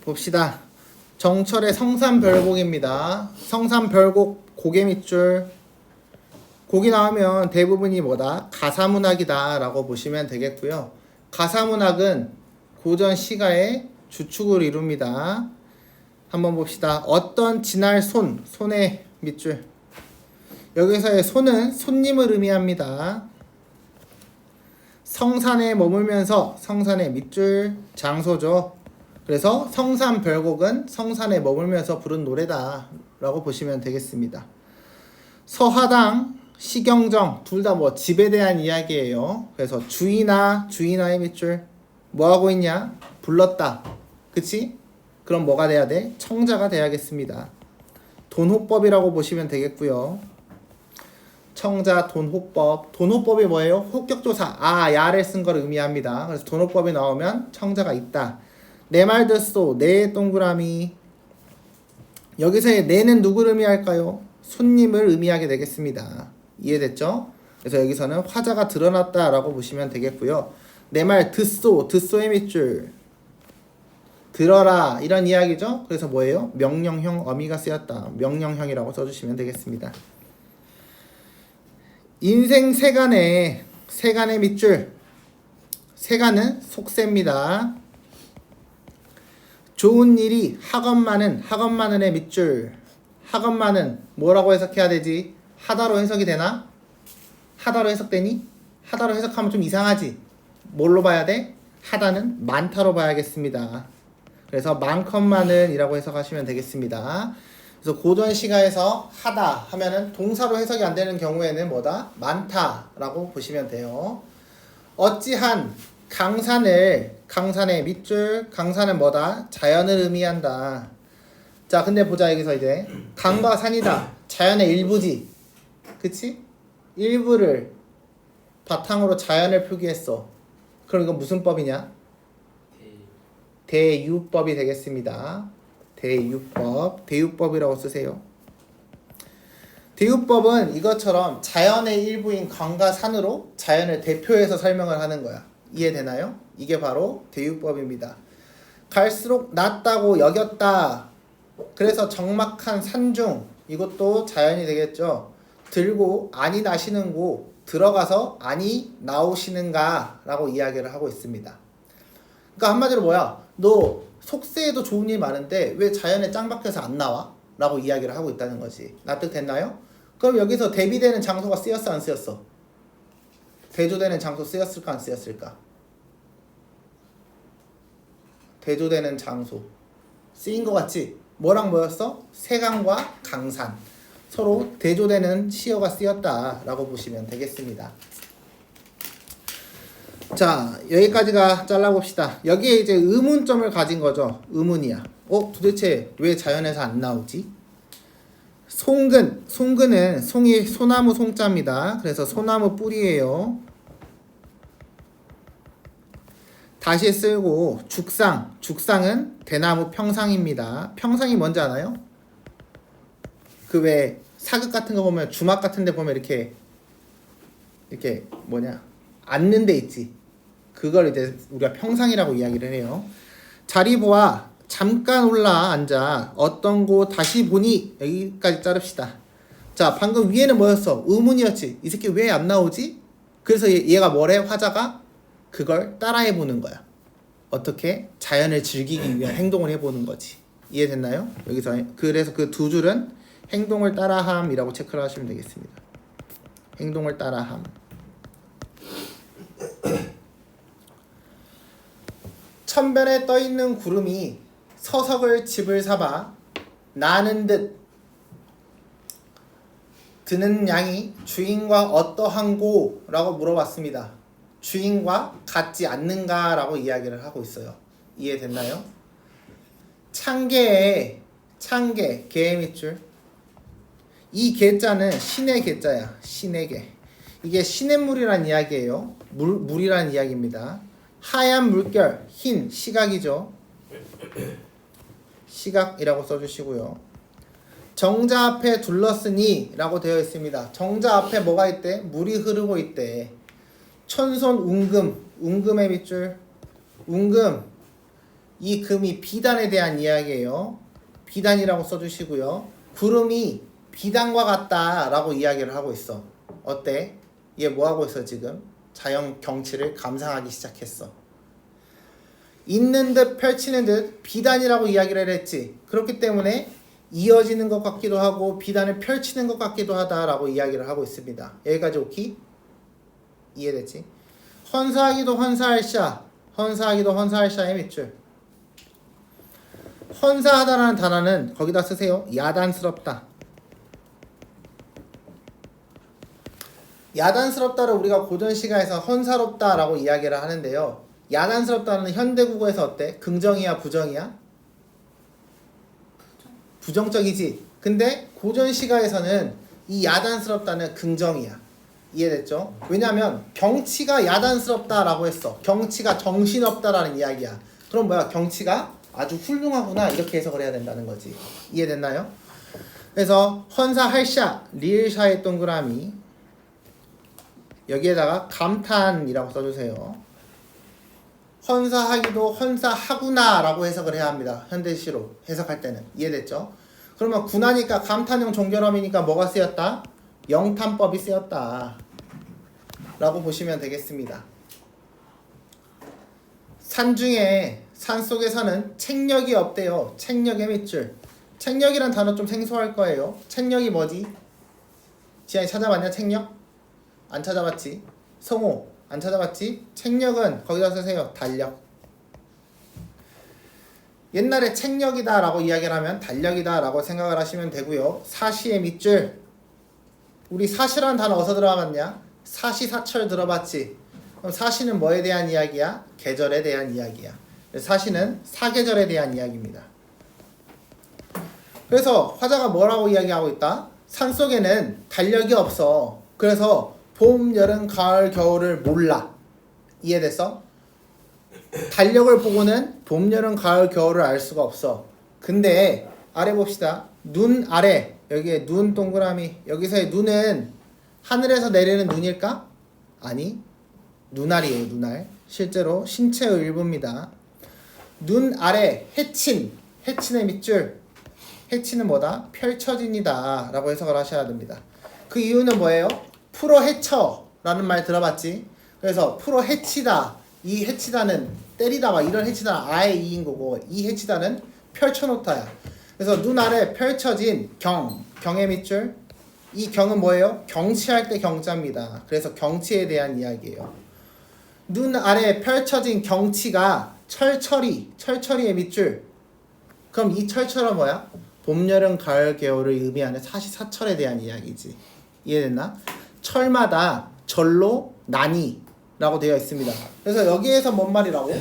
봅시다. 정철의 성산별곡입니다. 성산별곡 고개 밑줄 곡이 나오면 대부분이 뭐다? 가사문학이다 라고 보시면 되겠고요. 가사문학은 고전 시가의 주축을 이룹니다. 한번 봅시다. 어떤 지날 손, 손의 밑줄. 여기서의 손은 손님을 의미합니다. 성산에 머물면서 성산의 밑줄 장소죠. 그래서 성산 별곡은 성산에 머물면서 부른 노래다라고 보시면 되겠습니다. 서하당, 시경정 둘 다 뭐 집에 대한 이야기예요. 그래서 주인아, 주인아의 밑줄 뭐 하고 있냐? 불렀다. 그치? 그럼 뭐가 돼야 돼? 청자가 돼야겠습니다. 돈호법이라고 보시면 되겠고요. 청자 돈호법. 돈호법이 뭐예요? 호격조사. 아, 야를 쓴 걸 의미합니다. 그래서 돈호법이 나오면 청자가 있다. 내말 듣소. 내 동그라미. 여기서의 내는 누구를 의미할까요? 손님을 의미하게 되겠습니다. 이해됐죠? 그래서 여기서는 화자가 드러났다라고 보시면 되겠고요. 내 말 듣소. 듣소의 밑줄. 들어라 이런 이야기죠. 그래서 뭐예요? 명령형 어미가 쓰였다. 명령형이라고 써주시면 되겠습니다. 인생 세간의 세간의 밑줄 세간은 속세입니다. 좋은 일이 학업만은 학업만은의 밑줄 학업만은 뭐라고 해석해야 되지? 하다로 해석이 되나? 하다로 해석되니? 하다로 해석하면 좀 이상하지. 뭘로 봐야 돼? 하다는 많다로 봐야겠습니다. 그래서 많건만은 이라고 해석하시면 되겠습니다. 그래서 고전 시가에서 하다 하면은 동사로 해석이 안 되는 경우에는 뭐다? 많다라고 보시면 돼요. 어찌한 강산을 강산의 밑줄 강산은 뭐다? 자연을 의미한다. 자, 근데 보자 여기서 이제 강과 산이다. 자연의 일부지. 그치? 일부를 바탕으로 자연을 표기했어. 그럼 이건 무슨 법이냐? 대유법이 되겠습니다. 대유법, 대유법이라고 쓰세요. 대유법은 이것처럼 자연의 일부인 강과 산으로 자연을 대표해서 설명을 하는 거야. 이해되나요? 이게 바로 대유법입니다. 갈수록 낮다고 여겼다. 그래서 적막한 산중 이것도 자연이 되겠죠. 들고 안이 나시는 곳 들어가서 안이 나오시는가라고 이야기를 하고 있습니다. 그러니까 한마디로 뭐야? 너 속세에도 좋은 일 많은데 왜 자연에 짱 박혀서 안 나와? 라고 이야기를 하고 있다는 거지. 납득됐나요? 그럼 여기서 대비되는 장소가 쓰였어 안 쓰였어? 대조되는 장소 쓰였을까 안 쓰였을까? 대조되는 장소 쓰인 것 같지? 뭐랑 뭐였어? 세강과 강산 서로 대조되는 시어가 쓰였다라고 보시면 되겠습니다. 자 여기까지가 잘라봅시다. 여기에 이제 의문점을 가진 거죠. 의문이야. 어 도대체 왜 자연에서 안 나오지? 송근 송근은 송이 소나무 송자입니다. 그래서 소나무 뿌리예요. 다시 쓸고 죽상 죽상은 대나무 평상입니다. 평상이 뭔지 아나요? 그 왜 사극 같은 거 보면 주막 같은 데 보면 이렇게 이렇게 뭐냐 앉는 데 있지. 그걸 이제 우리가 평상이라고 이야기를 해요. 자리 보아 잠깐 올라 앉아 어떤 곳 다시 보니 여기까지 자릅시다. 자 방금 위에는 뭐였어? 의문이었지. 이 새끼 왜 안 나오지? 그래서 얘, 얘가 뭐래? 화자가 그걸 따라해 보는 거야. 어떻게 자연을 즐기기 위한 행동을 해보는 거지. 이해됐나요? 여기서 그래서 그 두 줄은 행동을 따라함이라고 체크를 하시면 되겠습니다. 행동을 따라함. 천변에 떠 있는 구름이 서석을 집을 삼아 나는 듯 드는 양이 주인과 어떠한고라고 물어봤습니다. 주인과 같지 않는가라고 이야기를 하고 있어요. 이해됐나요? 창개의 창개 개의 밑줄 이 개자는 신의 개자야. 신의 개. 이게 시냇물이란 이야기예요. 물 물이란 이야기입니다. 하얀 물결, 흰 시각이죠. 시각이라고 써주시고요. 정자 앞에 둘렀으니라고 되어 있습니다. 정자 앞에 뭐가 있대? 물이 흐르고 있대. 천손 웅금, 웅금의 밑줄, 웅금. 이 금이 비단에 대한 이야기예요. 비단이라고 써주시고요. 구름이 비단과 같다라고 이야기를 하고 있어. 어때? 얘 뭐 하고 있어 지금? 자연 경치를 감상하기 시작했어. 있는 듯 펼치는 듯 비단이라고 이야기를 했지. 그렇기 때문에 이어지는 것 같기도 하고 비단을 펼치는 것 같기도 하다라고 이야기를 하고 있습니다. 여기까지 오키? 이해됐지? 헌사하기도 헌사할 샤, 헌사하기도 헌사할 샤의 밑줄. 헌사하다라는 단어는 거기다 쓰세요. 야단스럽다. 야단스럽다를 우리가 고전 시가에서 헌사롭다라고 이야기를 하는데요. 야단스럽다는 현대 국어에서 어때? 긍정이야, 부정이야? 부정적이지. 근데 고전 시가에서는 이 야단스럽다는 긍정이야. 이해됐죠? 왜냐면 경치가 야단스럽다라고 했어. 경치가 정신없다라는 이야기야. 그럼 뭐야? 경치가 아주 훌륭하구나 이렇게 해석을 해야 된다는 거지. 이해됐나요? 그래서 헌사 할샤 리을샤의 동그라미 여기에다가 감탄이라고 써주세요. 헌사하기도 헌사하구나라고 해석을 해야 합니다. 현대시로 해석할 때는 이해됐죠? 그러면 군하니까 감탄형 종결어이니까 뭐가 쓰였다? 영탄법이 쓰였다. 라고 보시면 되겠습니다. 산 중에 산 속에서는 책력이 없대요. 책력의 밑줄. 책력이란 단어 좀 생소할 거예요. 책력이 뭐지? 지안이 찾아봤냐? 책력? 안 찾아봤지? 성호 안 찾아봤지? 책력은 거기다 쓰세요. 달력. 옛날에 책력이다라고 이야기를 하면 달력이다라고 생각을 하시면 되고요. 사시의 밑줄. 우리 사시라는 단어 어디서 들어봤냐? 사시사철 들어봤지? 그럼 사시는 뭐에 대한 이야기야? 계절에 대한 이야기야. 사시는 사계절에 대한 이야기입니다. 그래서 화자가 뭐라고 이야기하고 있다? 산 속에는 달력이 없어. 그래서 봄, 여름, 가을, 겨울을 몰라. 이해됐어? 달력을 보고는 봄, 여름, 가을, 겨울을 알 수가 없어. 근데 아래 봅시다. 눈 아래 여기에 눈 동그라미 여기서의 눈은 하늘에서 내리는 눈일까? 아니 눈알이에요 눈알. 실제로 신체의 일부입니다. 눈 아래 해친 해친의 밑줄 해치는 뭐다? 펼쳐진이다 라고 해석을 하셔야 됩니다. 그 이유는 뭐예요? 풀어 헤쳐라는 말 들어봤지? 그래서 풀어 헤치다 이 헤치다는 때리다 막 이런 헤치다는 아예 이인 거고 이 헤치다는 펼쳐놓다야. 그래서 눈 아래 펼쳐진 경 경의 밑줄 이 경은 뭐예요? 경치할 때 경자입니다. 그래서 경치에 대한 이야기예요. 눈 아래 펼쳐진 경치가 철철이 철철이의 밑줄 그럼 이 철철은 뭐야? 봄, 여름, 가을, 겨울을 의미하는 사시사철에 대한 이야기지. 이해됐나? 철마다 절로 나니라고 되어 있습니다. 그래서 여기에서 뭔 말이라고?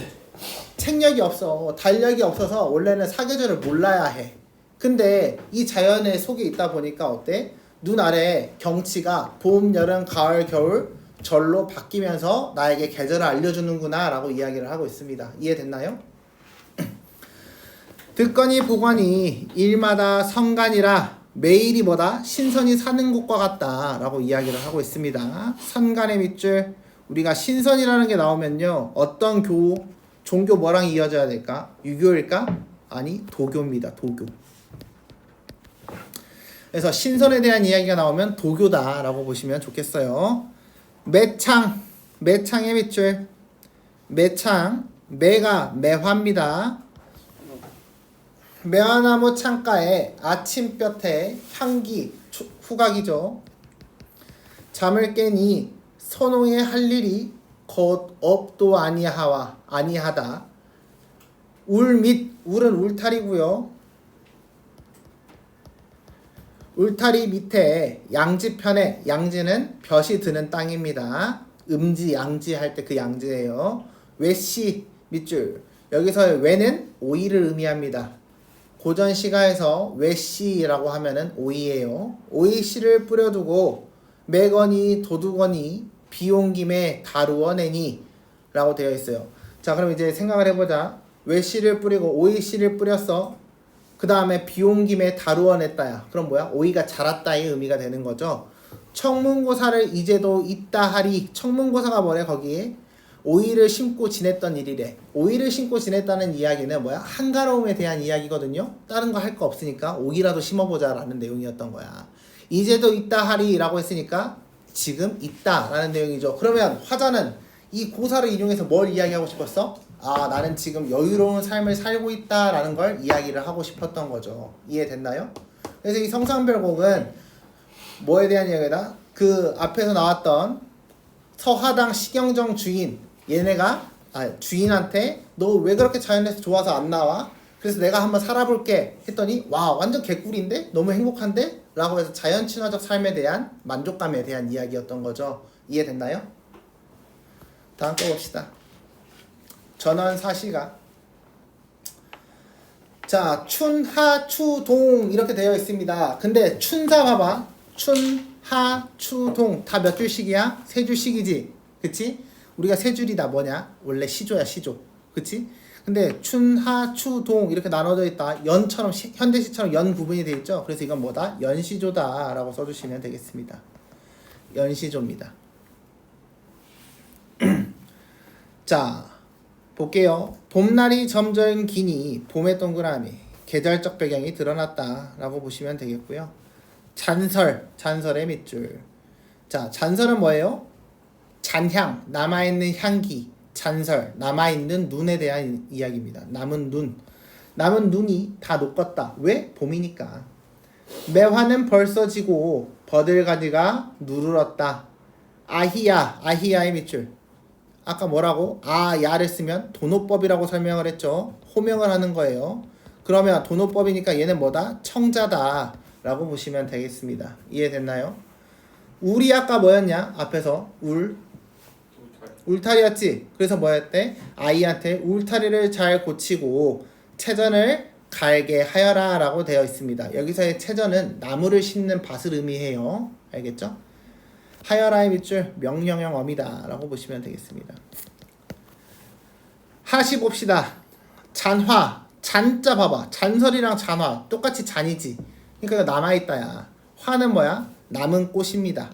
책력이 없어. 달력이 없어서 원래는 사계절을 몰라야 해. 근데 이 자연의 속에 있다 보니까 어때? 눈 아래 경치가 봄, 여름, 가을, 겨울 절로 바뀌면서 나에게 계절을 알려주는구나 라고 이야기를 하고 있습니다. 이해됐나요? 듣거니 보거니 일마다 성간이라 매일이 뭐다? 신선이 사는 곳과 같다 라고 이야기를 하고 있습니다. 선간의 밑줄 우리가 신선이라는 게 나오면요 어떤 교 종교 뭐랑 이어져야 될까? 유교일까? 아니 도교입니다 도교 그래서 신선에 대한 이야기가 나오면 도교다라고 보시면 좋겠어요 매창 매창의 밑줄 매창 매가 매화입니다 매화나무 창가에 아침볕에 향기 추- 후각이죠. 잠을 깨니 선홍의 할 일이 곧 업도 아니하와 아니하다. 울 및 울은 울타리고요. 울타리 밑에 양지편에 양지는 벼이 드는 땅입니다. 음지 양지 할 때 그 양지예요. 외씨 밑줄 여기서의 외는 오이를 의미합니다. 고전 시가에서 외씨라고 하면은 오이예요. 오이 씨를 뿌려두고 매거니 도두거니 비온 김에 다루어내니 라고 되어 있어요. 자 그럼 이제 생각을 해보자. 외씨를 뿌리고 오이 씨를 뿌렸어. 그 다음에 비온 김에 다루어냈다야. 그럼 뭐야? 오이가 자랐다의 의미가 되는 거죠. 청문고사를 이제도 있다 하리. 청문고사가 뭐래 거기에? 오이를 심고 지냈던 일이래. 오이를 심고 지냈다는 이야기는 뭐야? 한가로움에 대한 이야기거든요. 다른 거 할 거 없으니까 오이라도 심어보자라는 내용이었던 거야. 이제도 있다 하리라고 했으니까 지금 있다라는 내용이죠. 그러면 화자는 이 고사를 이용해서 뭘 이야기하고 싶었어? 아 나는 지금 여유로운 삶을 살고 있다라는 걸 이야기를 하고 싶었던 거죠. 이해됐나요? 그래서 이 성상별곡은 뭐에 대한 이야기다? 그 앞에서 나왔던 서하당 식영정 주인 얘네가 아, 주인한테 너 왜 그렇게 자연에서 좋아서 안 나와? 그래서 내가 한번 살아볼게 했더니 와 완전 개꿀인데 너무 행복한데? 라고 해서 자연 친화적 삶에 대한 만족감에 대한 이야기였던 거죠. 이해됐나요? 다음 거 봅시다. 전원 사시가 자 춘하 추동 이렇게 되어 있습니다. 근데 춘사 봐봐 춘하 추동 다 몇 줄씩이야? 세 줄씩이지, 그치? 우리가 세 줄이다 뭐냐? 원래 시조야 시조, 그치? 근데 춘하 추동 이렇게 나눠져 있다. 연처럼 시- 현대시처럼 연 구분이 돼 있죠. 그래서 이건 뭐다? 연시조다 라고 써주시면 되겠습니다. 연시조입니다. 자 볼게요. 봄날이 점점 기니 봄의 동그라미 계절적 배경이 드러났다 라고 보시면 되겠고요. 잔설 잔설의 밑줄. 자 잔설은 뭐예요? 잔향 남아있는 향기 잔설 남아있는 눈에 대한 이야기입니다. 남은 눈 남은 눈이 다 녹았다. 왜? 봄이니까. 매화는 벌써 지고 버들가지가 누르렀다. 아히야 아히야의 밑줄. 아까 뭐라고? 아, 야를 쓰면 도노법이라고 설명을 했죠. 호명을 하는 거예요. 그러면 도노법이니까 얘는 뭐다? 청자다. 라고 보시면 되겠습니다. 이해됐나요? 울이 아까 뭐였냐? 앞에서 울. 울타리였지. 그래서 뭐였대? 아이한테 울타리를 잘 고치고 체전을 갈게 하여라 라고 되어 있습니다. 여기서의 체전은 나무를 심는 밭을 의미해요. 알겠죠? 하여라의 밑줄 명령형 어미다 라고 보시면 되겠습니다. 하시 봅시다. 잔화 잔자 봐봐. 잔설이랑 잔화 똑같이 잔이지. 그러니까 남아있다야. 화는 뭐야? 남은 꽃입니다.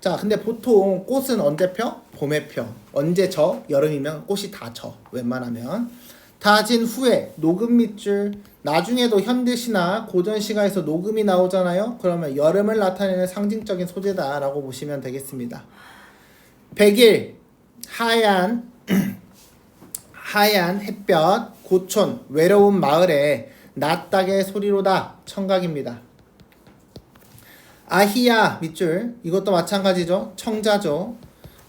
자 근데 보통 꽃은 언제 펴? 봄에 펴. 언제 져? 여름이면 꽃이 다 져. 웬만하면. 다진 후에 녹음 밑줄 나중에도 현대시나 고전시가에서 녹음이 나오잖아요. 그러면 여름을 나타내는 상징적인 소재다라고 보시면 되겠습니다. 백일 하얀 하얀 햇볕 고촌 외로운 마을에 낯닭의 소리로다 청각입니다. 아히야 밑줄 이것도 마찬가지죠. 청자죠.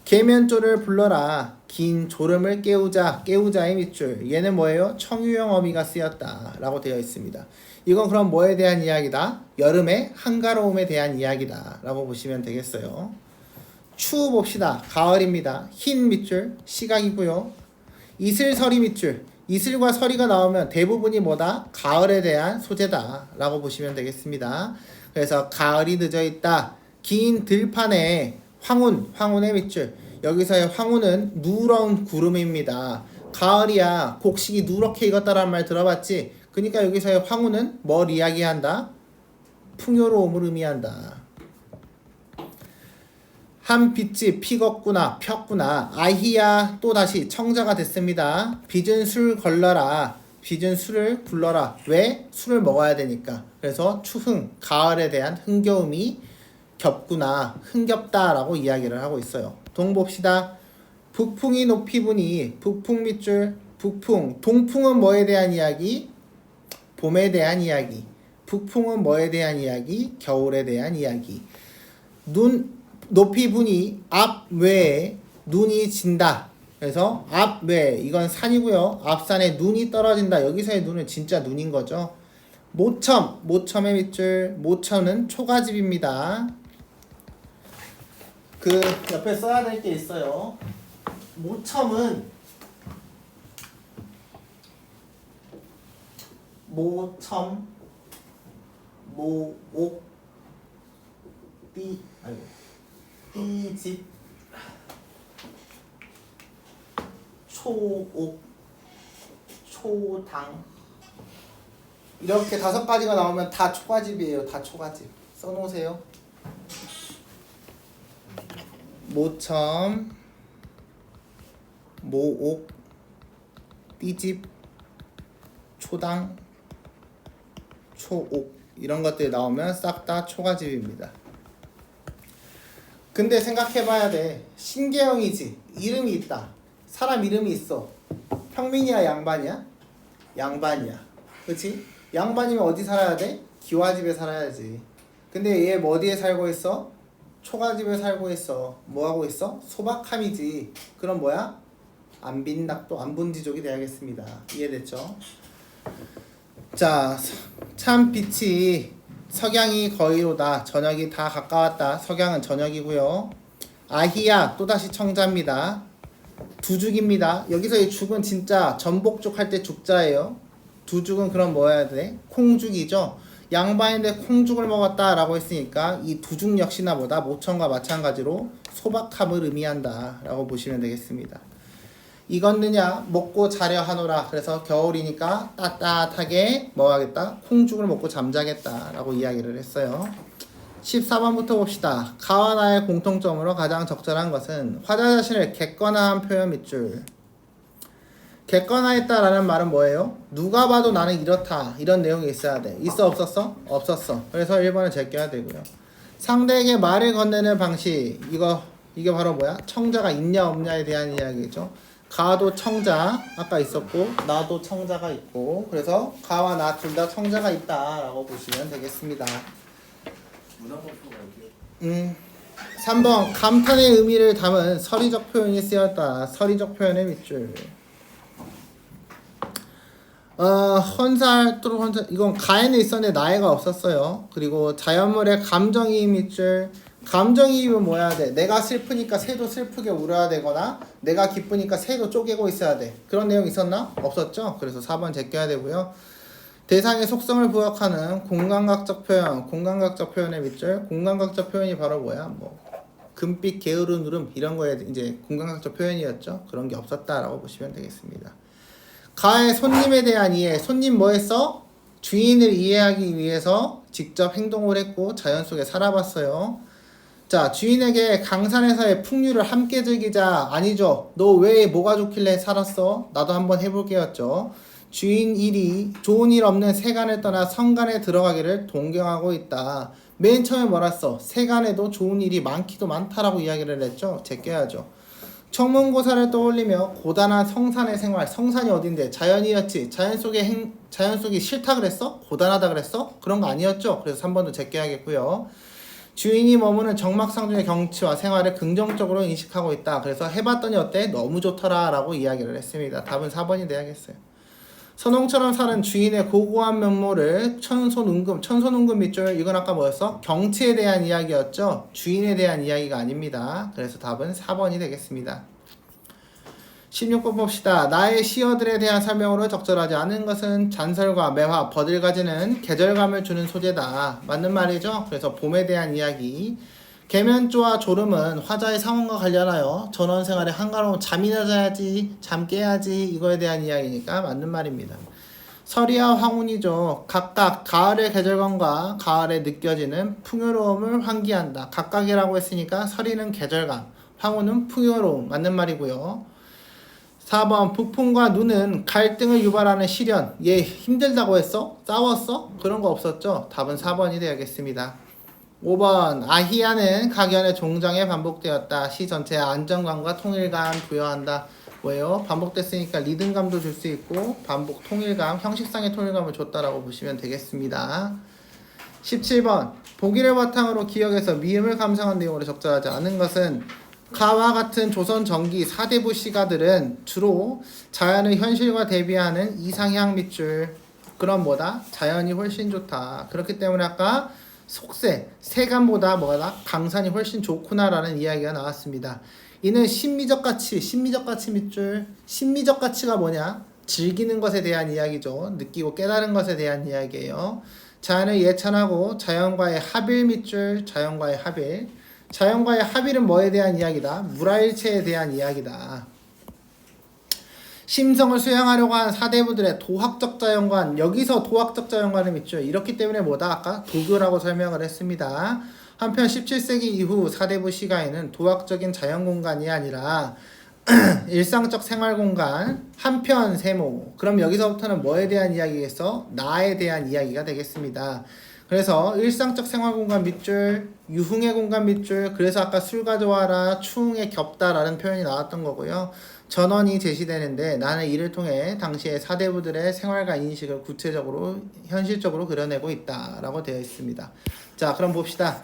계면조를 불러라 긴 졸음을 깨우자 깨우자의 밑줄 얘는 뭐예요? 청유형 어미가 쓰였다 라고 되어 있습니다. 이건 그럼 뭐에 대한 이야기다? 여름의 한가로움에 대한 이야기다 라고 보시면 되겠어요. 추 봅시다. 가을입니다. 흰 밑줄 시각이고요. 이슬 서리 밑줄 이슬과 서리가 나오면 대부분이 뭐다? 가을에 대한 소재다 라고 보시면 되겠습니다. 그래서 가을이 늦어 있다. 긴 들판에 황혼, 황혼의 밑줄. 여기서의 황혼은 누런 구름입니다. 가을이야. 곡식이 누렇게 익었다라는 말 들어봤지? 그러니까 여기서의 황혼은 뭘 이야기한다? 풍요로움을 의미한다. 한 빛이 피었구나 폈구나 아히야 또 다시 청자가 됐습니다 빚은 술 걸러라 빚은 술을 굴러라 왜 술을 먹어야 되니까 그래서 추흥 가을에 대한 흥겨움이 겹구나 흥겹다 라고 이야기를 하고 있어요 동 봅시다 북풍이 높이 부니 북풍 밑줄 북풍 동풍은 뭐에 대한 이야기 봄에 대한 이야기 북풍은 뭐에 대한 이야기 겨울에 대한 이야기 눈 높이 부니 앞 외에 눈이 진다. 그래서 앞외 이건 산이고요. 앞산에 눈이 떨어진다. 여기서의 눈은 진짜 눈인 거죠. 모첨 모첨의 밑줄 모첨은 초가집입니다. 그 옆에 써야 될 게 있어요. 모첨은 모첨 모옥 띠 아이고 띠집 초옥 초당 이렇게 다섯 가지가 나오면 다 초가집이에요. 다 초가집. 써놓으세요. 모첨 모옥, 띠집, 초당, 초옥 이런 것들이 나오면 싹 다 초가집입니다. 근데 생각해봐야 돼. 신계형이지. 이름이 있다. 사람 이름이 있어. 평민이야, 양반이야? 양반이야. 그치? 양반이면 어디 살아야 돼? 기와집에 살아야지. 근데 얘뭐 어디에 살고 있어? 초가집에 살고 있어. 뭐 하고 있어? 소박함이지. 그럼 뭐야? 안빈낙도 안분지족이 돼야겠습니다. 이해됐죠? 자, 참 빛이 석양이 거의로다. 저녁이 다 가까웠다. 석양은 저녁이고요. 아히야 또다시 청자입니다. 두죽입니다. 여기서 이 죽은 진짜 전복죽 할 때 죽자예요. 두죽은 그럼 뭐 해야 돼? 콩죽이죠. 양반인데 콩죽을 먹었다라고 했으니까 이 두죽 역시나 보다 모청과 마찬가지로 소박함을 의미한다라고 보시면 되겠습니다. 익었느냐? 먹고 자려 하노라. 그래서 겨울이니까 따뜻하게 뭐 하겠다. 콩죽을 먹고 잠자겠다라고 이야기를 했어요. 14번부터 봅시다. 가와 나의 공통점으로 가장 적절한 것은 화자 자신을 객관화한 표현 밑줄 객관화했다라는 말은 뭐예요? 누가 봐도 나는 이렇다 이런 내용이 있어야 돼 있어 없었어? 없었어 그래서 1번을 제껴야 되고요 상대에게 말을 건네는 방식 이거 이게 바로 뭐야? 청자가 있냐 없냐에 대한 이야기죠 가도 청자 아까 있었고 나도 청자가 있고 그래서 가와 나 둘 다 청자가 있다 라고 보시면 되겠습니다. 음 3번 감탄의 의미를 담은 서리적 표현이 쓰였다. 서리적 표현의 밑줄. 어 헌살 또는 헌살 이건 가에는 있었는데 나에가 없었어요. 그리고 자연물의 감정이입 밑줄. 감정이입은 뭐 해야 돼? 내가 슬프니까 새도 슬프게 울어야 되거나 내가 기쁘니까 새도 쪼개고 있어야 돼. 그런 내용 있었나? 없었죠. 그래서 4번 제껴야 되고요. 대상의 속성을 부각하는 공간각적 표현, 공간각적 표현의 밑줄. 공간각적 표현이 바로 뭐야? 뭐 금빛, 게으른 울음 이런 거에 이제 공간각적 표현이었죠. 그런 게 없었다라고 보시면 되겠습니다. 가의 손님에 대한 이해. 손님 뭐 했어? 주인을 이해하기 위해서 직접 행동을 했고 자연 속에 살아봤어요. 자, 주인에게 강산에서의 풍류를 함께 즐기자. 아니죠. 너 왜 뭐가 좋길래 살았어? 나도 한번 해볼게였죠. 주인 일이 좋은 일 없는 세간을 떠나 성간에 들어가기를 동경하고 있다. 맨 처음에 써? 세간에도 좋은 일이 많기도 많다라고 이야기를 했죠. 제껴야죠. 청문고사를 떠올리며 고단한 성산의 생활. 성산이 어딘데? 자연이었지. 자연 속의 행, 자연 속이 싫다 그랬어? 고단하다 그랬어? 그런 거 아니었죠. 그래서 3번도 제껴야겠고요. 주인이 머무는 정막상중의 경치와 생활을 긍정적으로 인식하고 있다. 그래서 해봤더니 어때? 너무 좋더라 라고 이야기를 했습니다. 답은 4번이 돼야겠어요. 선홍처럼 사는 주인의 고고한 면모를 천손운금, 천손운금 밑줄 이건 아까 뭐였어? 경치에 대한 이야기였죠? 주인에 대한 이야기가 아닙니다. 그래서 답은 4번이 되겠습니다. 16번 봅시다. 나의 시어들에 대한 설명으로 적절하지 않은 것은 잔설과 매화, 버들가지는 계절감을 주는 소재다. 맞는 말이죠? 그래서 봄에 대한 이야기. 계면조와 졸음은 화자의 상황과 관련하여 전원 생활에 한가로운 잠이나 자야지, 잠 깨야지 이거에 대한 이야기니까 맞는 말입니다. 서리와 황운이죠. 각각 가을의 계절감과 가을에 느껴지는 풍요로움을 환기한다. 각각이라고 했으니까 서리는 계절감, 황운은 풍요로움 맞는 말이고요. 4번 북풍과 눈은 갈등을 유발하는 시련. 얘 힘들다고 했어? 싸웠어? 그런 거 없었죠? 답은 4번이 되겠습니다. 5번 아히야는 각연의 종정에 반복되었다. 시 전체에 안정감과 통일감 부여한다. 뭐예요? 반복됐으니까 리듬감도 줄 수 있고 반복 통일감, 형식상의 통일감을 줬다라고 보시면 되겠습니다. 17번 보기를 바탕으로 기억에서 미음을 감상한 내용으로 적절하지 않은 것은 가와 같은 조선 전기 사대부 시가들은 주로 자연의 현실과 대비하는 이상향 밑줄 그런 뭐다 자연이 훨씬 좋다 그렇기 때문에 아까 속세 세간보다 뭐다 강산이 훨씬 좋구나라는 이야기가 나왔습니다. 이는 심미적 가치 심미적 가치 밑줄. 심미적 가치가 뭐냐? 즐기는 것에 대한 이야기죠. 느끼고 깨달은 것에 대한 이야기예요. 자연을 예찬하고 자연과의 합일 밑줄 자연과의 합일. 자연과의 합일은 뭐에 대한 이야기다? 물화일체에 대한 이야기다. 심성을 수양하려고 한 사대부들의 도학적 자연관 여기서 도학적 자연관을 믿죠. 이렇기 때문에 뭐다? 아까 도교라고 설명을 했습니다. 한편 17세기 이후 사대부 시가에는 도학적인 자연 공간이 아니라 일상적 생활 공간 한편 세모. 그럼 여기서부터는 뭐에 대한 이야기겠어? 나에 대한 이야기가 되겠습니다. 그래서 일상적 생활 공간 밑줄, 유흥의 공간 밑줄. 그래서 아까 술 가져와라, 추웅에 겹다라는 표현이 나왔던 거고요. 전원이 제시되는데 나는 이를 통해 당시의 사대부들의 생활과 인식을 구체적으로 현실적으로 그려내고 있다라고 되어 있습니다. 자, 그럼 봅시다.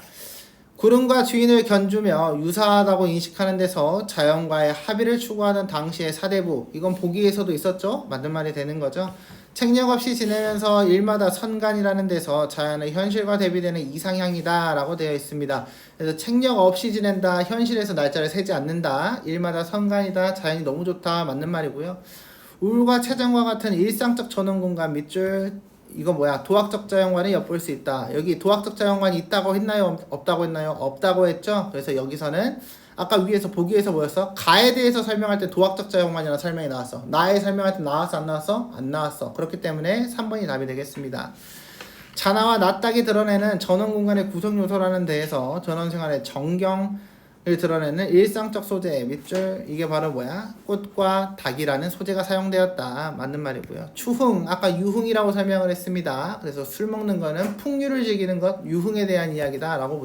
구름과 주인을 견주며 유사하다고 인식하는 데서 자연과의 합의를 추구하는 당시의 사대부 이건 보기에서도 있었죠 맞는 말이 되는 거죠 책력 없이 지내면서 일마다 선간이라는 데서 자연의 현실과 대비되는 이상향이다 라고 되어 있습니다. 그래서 책력 없이 지낸다 현실에서 날짜를 세지 않는다 일마다 선간이다 자연이 너무 좋다 맞는 말이고요. 울과 체정과 같은 일상적 전원 공간 밑줄 이거 뭐야 도학적 자연관을 엿볼 수 있다. 여기 도학적 자연관이 있다고 했나요? 없- 없다고 했나요? 없다고 했죠? 그래서 여기서는 아까 위에서 보기에서 뭐였어? 가에 대해서 설명할 때 도학적 자연관이라는 설명이 나왔어. 나에 설명할 때 나왔어 안 나왔어? 안 나왔어. 그렇기 때문에 3번이 답이 되겠습니다. 자나와 낯딱이 드러내는 전원 공간의 구성 요소라는 데에서 전원 생활의 정경을 드러내는 일상적 소재 밑줄. 이게 바로 뭐야? 꽃과 닭이라는 소재가 사용되었다. 맞는 말이고요. 추흥. 아까 유흥이라고 설명을 했습니다. 그래서 술 먹는 거는 풍류를 즐기는 것 유흥에 대한 이야기다라고